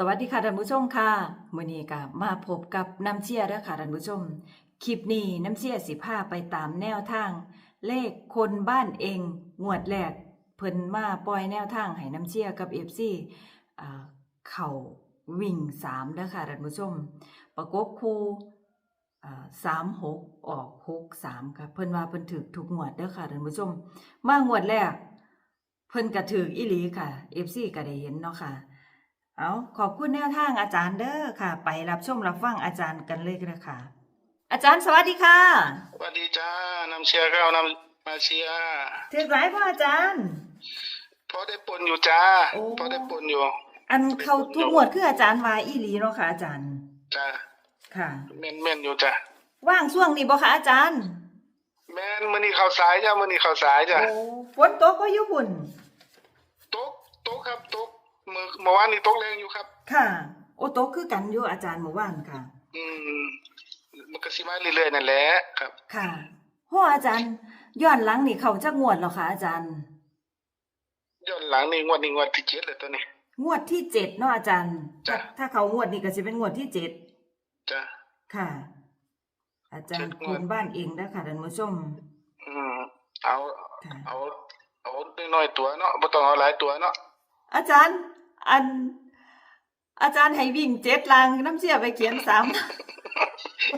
สวัสดีค่ะท่านผู้ชมค่ะมือนี้ก็มาพบกับน้ำเชี่ยเด้อค่ะท่านผู้ชม คลิปนี้น้ำเชี่ยสิพาไปตามแนวทาง เลขคนบ้านเองงวดแรกเพิ่นมาปล่อยแนวทางให้น้ำเชี่ยกับ FC อ่าเข้าวิ่ง3เด้อค่ะท่านผู้ชม ประกบคู่อ่า36ออก63ค่ะเพิ่นว่าเพิ่นถูกทุกงวดเด้อค่ะท่านผู้ชม มางวดแรก เพิ่นก็ถืออีหลีค่ะ FC ก็ได้เห็นเนาะค่ะ เอาขอบคุณแนวทางอาจารย์เด้อค่ะ ไปรับชมรับฟังอาจารย์กันเลยกันค่ะ อาจารย์สวัสดีค่ะสวัสดีจ้านำเชียร์เข้านำมาเชียร์ถือหลายพ่ออาจารย์พอได้ปนอยู่จ้าโอ้พอได้ปนอยู่ อันเขาทุกหมวดคืออาจารย์วาอีหลีเนาะค่ะ อาจารย์จ้าค่ะแม่นแม่นอยู่จ้าว่างช่วงนี้บ่คะอาจารย์ แม่นมื้อนี้เข้าสายจ้ามื้อนี้เข้าสายจ้าโอ้ฝนตกก็อยู่พุ่นตกตกครับตก มื้อเมื่อวานนี้ตกแรงอยู่ครับ ค่ะ โอ้ตกคือกันอยู่อาจารย์เมื่อวานค่ะ อืมมันก็สิมาเรื่อยๆนั่นแหละครับ ค่ะโหอาจารย์ย้อนหลังนี่เขาจะงวดเหรอคะอาจารย์ย้อนหลังนี่งวดนี้งวดที่เจ็ดเลยตัวนี้ งวดที่เจ็ดเนาะอาจารย์ถ้าจ้ะ ถ้าเขางวดนี่ก็จะเป็นงวดที่เจ็ดจ้าค่ะ อาจารย์เจ็ดงคุวดณบ้านเองนะคะท่านผู้ชมอืมเอา ค่ะ เอา เอาน้อยๆตัวเนาะบ่ต้องเอาหลายตัวเนาะอาจารย์ อัน อาจารย์ให้วิ่งเจ็ดลางน้ำเสียไปเขียนสาม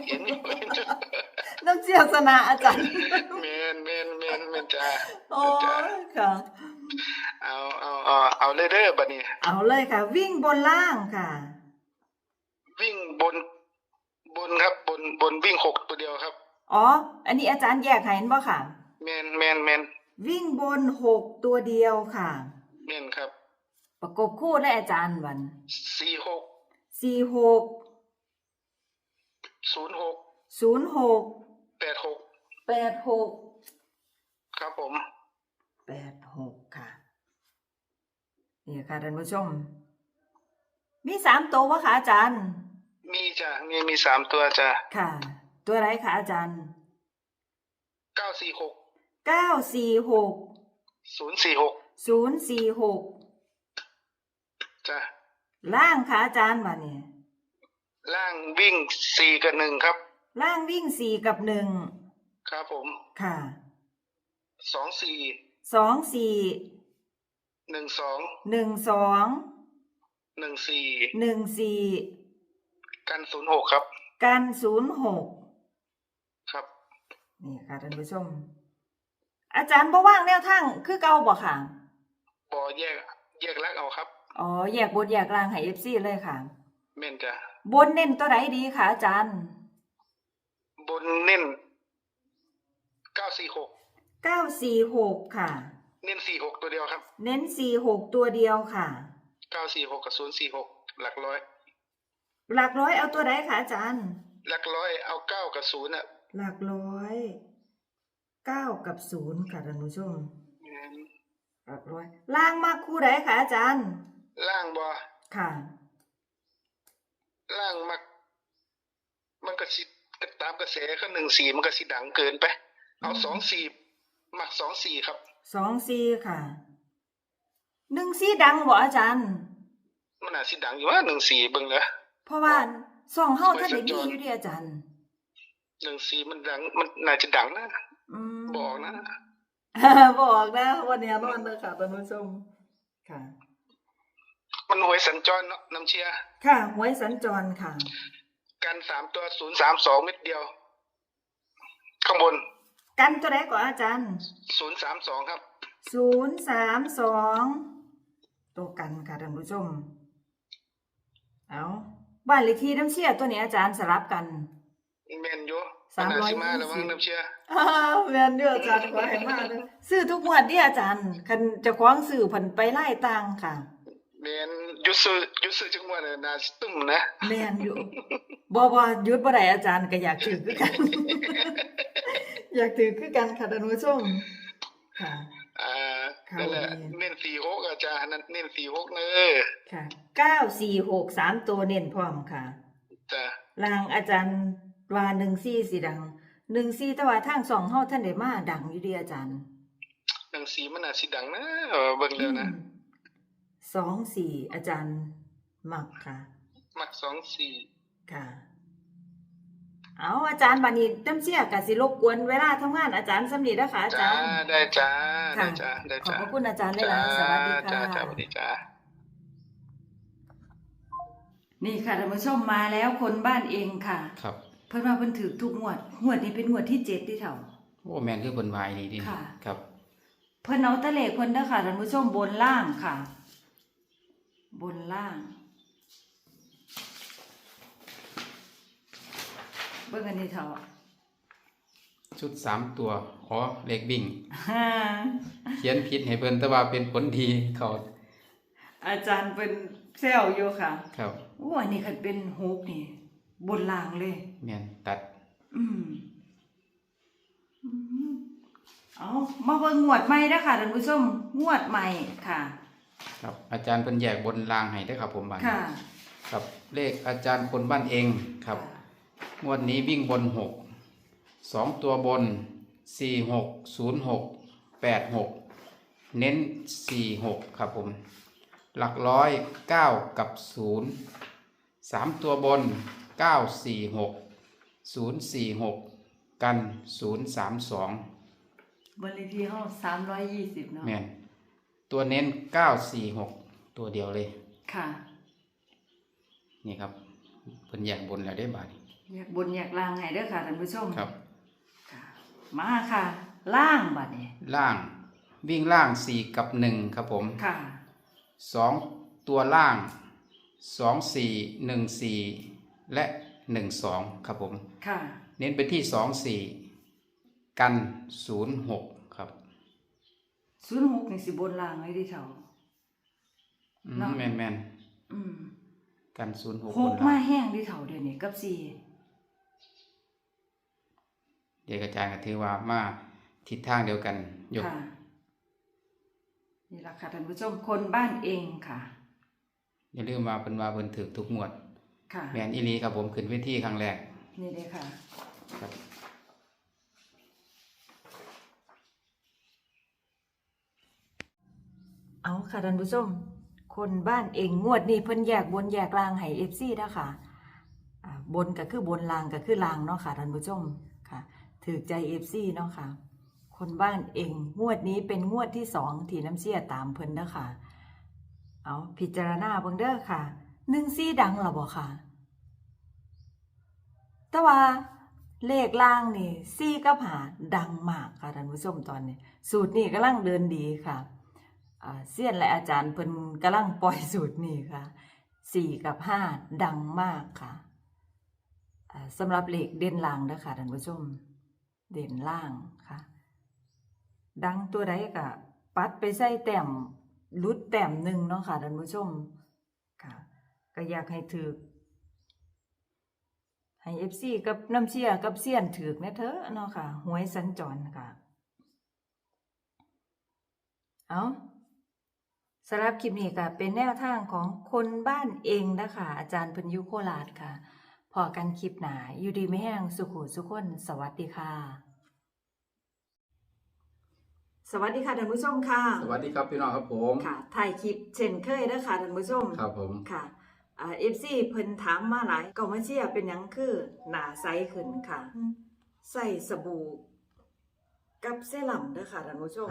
เห็นอยู่น้ำเสียสนะอาจารย์แม่นแม่นแม่นแม่นจ้าโอ้ยค่ะเอาเอาเอาเอาเลยเด้อบัดนี้ เอาเลยค่ะ วิ่งบนล่างค่ะ วิ่งบนบนครับบนบนวิ่งหกตัวเดียวครับ อ๋อ อันนี้อาจารย์แยกให้เห็นบ่ค่ะแมนแมนแมนวิ่งบนหกตัวเดียวค่ะแมนครับ ประกบคู่และอาจารย์วันสี่หกสี่หกศูนย์หกศูนย์หกแปดหกแปดหกครับผมแปดหกค่ะนี่ค่ะท่านผู้ชม มีสามตัววะคะอาจารย์ มีจ้ะมีมีสามตัวจ้ะค่ะ ตัวไรคะอาจารย์เก้าสี่หกเก้าสี่หกศูนย์สี่หกศูนย์สี่หก จ้ะล่างค่ะอาจารย์มาเนี่ยล่างวิ่งสี่กับหนึ่งครับ ล่างวิ่งสี่กับหนึ่งครับผมค่ะสองสี่สองสี่หนึ่งสองหนึ่งสองหนึ่งสี่หนึ่งสี่กันศูนย์หกครับ กันศูนย์หกครับ นี่ค่ะท่านผู้ชม อาจารย์บ่ว่างแนวทางคือเก่าบ่ค่ะบอแยกแยกลักเอาครับ อ๋อแยกบทแยกล่างให้เอฟซีเลยค่ะ แม่นจ้ะบนเน้นตัวไหนดีคะอาจารย์บนเน้นเก้าสี่หกเก้าสี่หกค่ะ เน้นสี่หกตัวเดียวครับเน้นสี่หกตัวเดียวค่ะ เก้าสี่หกกับศูนย์สี่หกหลักร้อย หลักร้อยเอาตัวไหนคะอาจารย์ หลักร้อยเอาเก้ากับศูนย์อะหลักร้อยเก้ากับศูนย์ค่ะท่านผู้ชมหลักร้อย ล่างมากคู่ไหนคะอาจารย์ ล่างบอค่ะ ล่างมัก มันก็สิตามกระแสก็หนึ่งสี่มันก็สิดังเกินไป เอาอืมสองสี่มักสองสี่ครับสองสี่ค่ะหนึ่งสี่ดังบ่อาจารย์ มันอาจสิดังอยู่ว่าหนึ่งสี่เบิ่งเลยเพราะว่าสองเฮาท่านได้ไว้สัญจมีรอยู่เดีอาจารย์หนึ่งสี่มันดัง มันน่าจะดังนะอืมบอกนะบอกนะวันนี้นอนเลยค่ะท่านผู้ชมค่ะ มันหวยสัญจรเนาะน้ำเชียร์ค่ะหวยสัญจรค่ะ กันสามตัวศูนย์สามสองเม็ดเดียว ข้างบนกันตัวไหนก่อนอาจารย์ศูนย์สามสองครับ ศูนย์สามสองตัวกันค่ะท่านผู้ชม เอาบ้านเลขที่น้ำเชี่ยตัวนี้อาจารย์สลับกันแมนอยู่สามร้อยนสิมาแล้วมั้งยี่สิบน้ำเชียร์อ้าวแม่นเด้ออาจารย์ขอให้มาเด้อซื้อทุกงวดเดิอาจารย์คันเจะคว้าของซื้อเพิ่นไปไล่ตังค่ะ แมนยุสืยุสืจังหวะน่ะนาสตุ้มนะแม่นอยู่บ่บ่หยุดบ่ได้อาจารย์ก็อยากถือคือกัน อยากถือคือกันค่ะท่านผู้ชมค่ะอ่าค่ะนั่นแหละวันนี้เน้นสี่หกอาจารย์นั่นเน้นสี่หกเนอะค่ะเก้าสี่หกสามตัวเน้นพร้อมค่ะจ้ะลางอาจารย์ว่าหนึ่งซี่สิดังหนึ่งซี่แต่ว่าทางสองเฮาท่านได้มาดังอยู่เดีอาจารย์หนังสีมันอาจสิดังนะเออเบิ่งแล้วนะอืม สองสี่อาจารย์มักค่ะ มักสองสี่ค่ะ เอาอาจารย์บัดนี้น้ำเชี่ยกสิรบกวนเวลาทำงานอาจารย์สำนีนะคะอาจ้าจารย์ได้จ้าค่ะได้จ้าได้ขอบจ้าพระคุณอาจารย์เลยจ้านะสวัสดีจ้าค่ะจ้าสวัสดีจ้านี่ค่ะท่านผู้ชมมาแล้วคนบ้านเองค่ะ ครับ เพิ่นว่าเพิ่นถือทุกงวดงวดนี้เป็นงวดที่เจ็ดที่เท่าโอ้แมนคือเพิ่นวายดีดีค่ะ ครับ เพิ่นเอาตะเลขเพิ่นเด้อค่ะท่านผู้ชมบนล่างค่ะ บนล่าง เบิ่งอันนี้เท่าชุดสามตัว อ๋อ เลขบิ่งฮ่าเขียนผิดให้เพิ่นแต่ว่าเป็นผลดีเขาอาจารย์เป็นเซลอยู่ค่ะครับโอ้อันนี้คันเป็นฮุกนี่ บนล่างเลยแมนตัด อืมอืมเอามาเบิ่งงวดใหม่เด้อค่ะท่านผู้ชมงวดใหม่ค่ะ ครับอาจารย์เพิ่นแยกบนรางให้ได้อครับ ผมบาดนี้ค่ะครับเลขอาจารย์คนบ้านเองครับงวดนี้วิ่งบนหกสองตัวบนสี่หกศูนย์หกแปดหกเน้นสี่หกครับผม หลักร้อยเก้ากับศูนย์สามตัวบนเก้าสี่หกศูนย์สี่หกกันศูนย์สามสองบนเลขที่ห้องสามร้อยยี่สิบเนาะ แม่น ตัวเน้นเก้าสี่หกตัวเดียวเลย ค่ะ นี่ครับเพิ่นแยกบนแล้วได้บาทนี้อยากบนอยากล่างให้เด้อค่ะท่านผู้ชมครับ ค่ะมาค่ะ ล่างบัดนี้ล่างวิ่งล่างสี่กับหนึ่งครับผมค่ะ สองตัวล่างสองสี่หนึ่งสี่และหนึ่งสองครับผม ค่ะ เน้นไปที่สองสี่กันศูนย์หกครับ ศูนย์หกนี่สิบนล่างไว้ที่เท่า อืมเนาะ แมนแมนอืมๆกันศูนย์หกหบกนมาล่างแห้งที่เท่าเดียวนี่กับสี่เด็กอาจารย์ก็ถือว่ามาทิศทางเดียวกันยกค่ะนี่แหละค่ะท่านผู้ชมคนบ้านเองค่ะ อย่าลืมว่าเป็นว่าเพิ่นถือทุกงวด ค่ะแมนอีหลีครับผมขึ้นเวทีครั้งแรกนี่เลยค่ะ ครับ เอาค่ะท่านผู้ชม คนบ้านเองงวดนี้เพิ่นแยกบนแยกลางให้เอฟซีนะคะอ่าบนก็คือบนลางก็คือลางเนาะค่ะท่านผู้ชมค่ะถือใจเอฟซีเนาะค่ะ คนบ้านเองงวดนี้เป็นงวดที่สองที่น้ำเสียตามเพิ่นเด้อค่ะ เอาพิจารณาเบิ่งเด้อค่ะหนึ่งซี่ดังหรอบ่ค่ะ แต่ว่าเลขล่างนี่ซี่กับหาดังมากค่ะท่านผู้ชมตอนนี้ สูตรนี้กำลังเดินดีค่ะ เซียนและอาจารย์เพิ่นกำลังปล่อยสูตรนี้ค่ะสี่กับห้าดังมากค่ะสำหรับเหลขเด่นล่างนะคะท่านผู้ชม เด่นล่างค่ะ ดังตัวใดก็ปัดไปใส่แต้มลุดแต้มหนึ่งเนาะค่ะท่านผู้ชมค่ะ ก็อยากให้ถือให้เอฟซีกับน้ำเชียร์กับเซียนถือกนะเถอะเนาะค่ะหวยสัญจรค่ะ เอา สำหรับคลิปนี้ก็เป็นแนวทางของคนบ้านเองนะคะอาจารย์เพันอยุโคราชค่ะ พอกันคลิปหนาอยู่ดีไม่แห้งสุขุสุขคนสวัสดีค่ะ สวัสดีค่ะท่านผู้ชมค่ะสวัสดีครับพี่น้องครับผมค่ะถ่ายคลิปเช่นเคยเด้อค่ะท่านผู้ชมครับผมค่ะอ่าเอฟซีเพิ่นถามมาหลายก็มาเชียร์เป็นหยังคือหนาใสขึ้นค่ะ ใส่สบู่กับเซรั่มเด้อค่ะท่านผู้ชม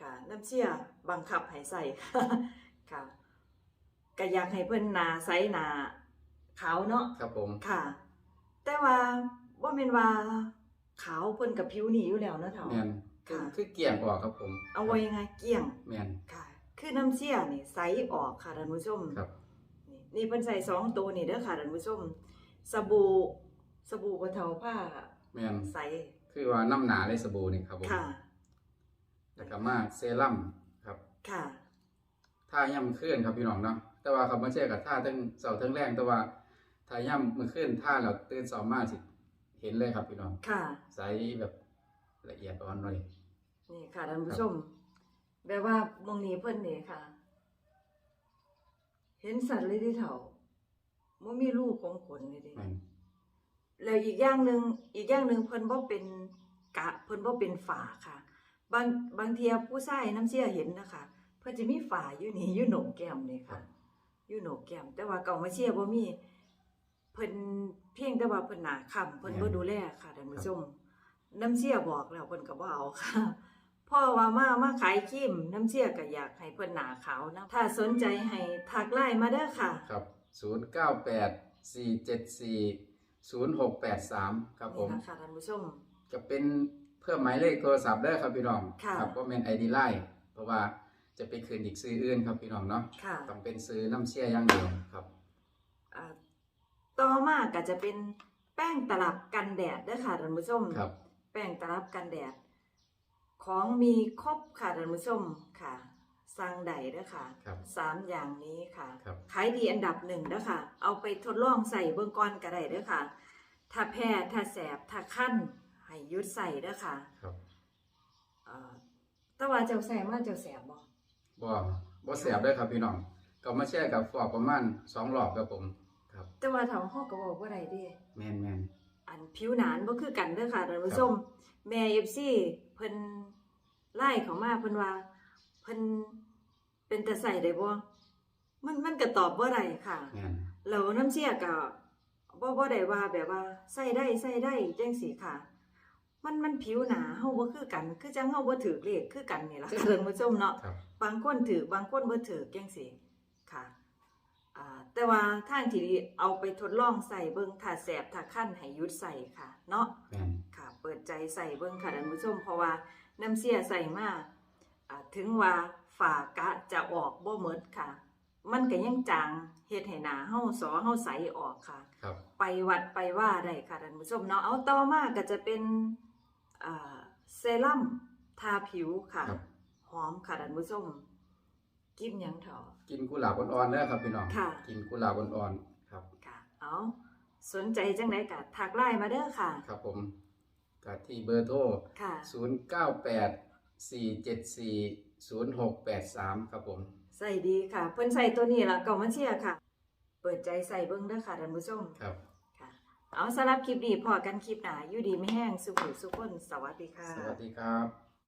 ครับค่ะน้ำเชียร์บังคับให้ใส่ค่ะค่ะก็อยากให้เพิ่นหนาใสหนาขาวเนาะครับผม ค่ะ แต่ว่าว่าแม่นว่าขาวเพิ่นกับผิวหนีอยู่แล้วเนาะเฒ่า แมนคือค่ะ คือเกี่ยงกว่าครับผมเอาไว้ยังไงเกลี้ยง แมนค่ะ คือน้ำเชี่ยนี่ใสออกค่ะท่านผู้ชม ครับ นี่นี่เพิ่นใส่สองตัวนี่เด้อค่ะท่านผู้ชม สบู่สบู่บรรเทาผ้าแมนใสคือว่าน้ำหนาเลยสบู่นี่ครับผม ค่ะ แล้วก็มาเซรั่มครับค่ะ ท่าย่ำขึ้นครับพี่น้องเนาะแต่ว่าเขาไม่ใช่กับท่าทั้งเสาทั้งแรงแต่ว่าท่าย่ำมือขึ้นท่าเราตื่นสองมาสิเห็นเลยครับพี่น้องค่ะ ใสแบบละเอียดอ่อนเลยนี่ค่ะท่านผู้ชมแบบว่าหมองนี้เพิ่นนี่ค่ะ เห็นสัตว์เลยที่เถ่าบ่มีลูกของขนเลยเดิแมนแล้วอีกอย่างหนึ่งอีกอย่างหนึ่งเพิ่นบ่เป็นกะเพิ่นบ่เป็นฝาค่ะ บางบางเทียผู้ชายน้ำเชี่ยเห็นนะคะ เพิ่นจะมีฝาอยู่นี่อยู่โหนกแก้มนี่ค่ะอยู่โหนกแก้มแต่ว่าเก่ามาเชียร์บ่มีเพิ่นเพียงแต่ว่าเพิ่นหนาค่ำเพิ่นบ่ดูแลค่ะท่านผู้ชมน้ำเชี่ยบอกแล้วเพิ่นก็บ่เอาค่ะพ่อว่ามามาขายครีมน้ำเชี่ยก็อยากให้เพิ่นหนาขาวนะถ้าสนใจให้ทักไลน์มาเด้อค่ะ ครับ 098 474 0683 ครับผมนี่นะคะท่านผู้ชมจะเป็นเพื่อหมายเลขโทรศัพท์ได้อครับพี่น้องค่ะ ครับก็เป็น ID Line เพราะว่าจะไปคืนอีกซื้ออื่นครับพี่น้องเนาะค่ะต้องเป็นซื้อน้ำเชี่ยอย่างเดียวครับ อ่าต่อมาก็จะเป็นแป้งตลับกันแดดเด้อค่ะท่านผู้ชมครับ แป้งตลับกันแดด ของมีครบค่ะท่านผู้ชมค่ะสั่งใดเด้อค่ะครับสามอย่างนี้ค่ะครับ ขายดีอันดับหนึ่งเด้อค่ะ เอาไปทดลองใส่เบื้องก่อนก็ได้เด้อค่ะ ถ้าแพ้ถ้าแสบถ้าคั้น ให้หยุดใส่เด้อค่ะครับเอ่อแต่ว่าเจ้าแสบมาเจ้าแสบบ่บ่บ่แสบเด้อครับพี่น้องก็มาแช่กับฟอกประมาณ2รอบครับผม ครับแต่ว่าถ้าเฮาก็บอกว่าได้เด้แม่นแม่นอันผิวหนานบ่คือกันเด้อค่ะท่านผู้ชมแม่ FC เพิ่นไล่เข้ามาเพิ่นว่าเพิ่นเป็นตาใส่ได้บ่มันมันก็ตอบบ่ได้ค่ะ แม่นแล้วน้ำเชี่ยก็บ่บ่ได้ว่าแบบว่าใส่ได้ใส่ได้จังซี่ค่ะ มันมันผิวหนาเฮาบ่คือกัน คือจังเฮาบ่ถือเลขคือกันนี่ล่ะค่ะท่านผู้ชมเนาะครับ บางคนถือบางคนบ่ถือจังซี่ค่ะอ่าแต่ว่าทางที่ดีเอาไปทดลองใส่เบิ่งถ้าแสบถ้าคั้นให้หยุดใส่ค่ะ เนาะ แม่นค่ะเปิดใจใส่เบิ่งค่ะท่านผู้ชมเพราะว่าน้ำเสียใส่มาอ่าถึงว่าฝากะจะออกบ่หมดค่ะ มันก็ยังจางเฮ็ดให้หนาเฮาสอเฮาใสออกค่ะ ครับ ไปวัดไปว่าได้ค่ะท่านผู้ชมเนาะเอาต่อมาก็จะเป็น อ่าเซรั่มทาผิวค่ะ ครับ หอมค่ะท่านผู้ชมกินหยังเถอะ กินกุหลาบอ่อนๆเด้อครับพี่น้องค่ะ กินกุหลาบอ่อนๆครับ ค่ะเอาสนใจจังไดก็ทักไลน์มาเด้อค่ะ ครับผมก็ที่เบอร์โทรค่ะ 098 474 0683 ครับผม ใส่ดีค่ะ เพิ่นใส่ตัวนี้ละเก่ามาเชียร์ค่ะ เปิดใจใส่เบิ่งเด้อค่ะท่านผู้ชม ครับค่ะ เอาสำหรับคลิปดีพอกันคลิปหนาอยู่ดีไม่แห้งสุขุสุขคนสวัสดีค่ะ สวัสดีครับ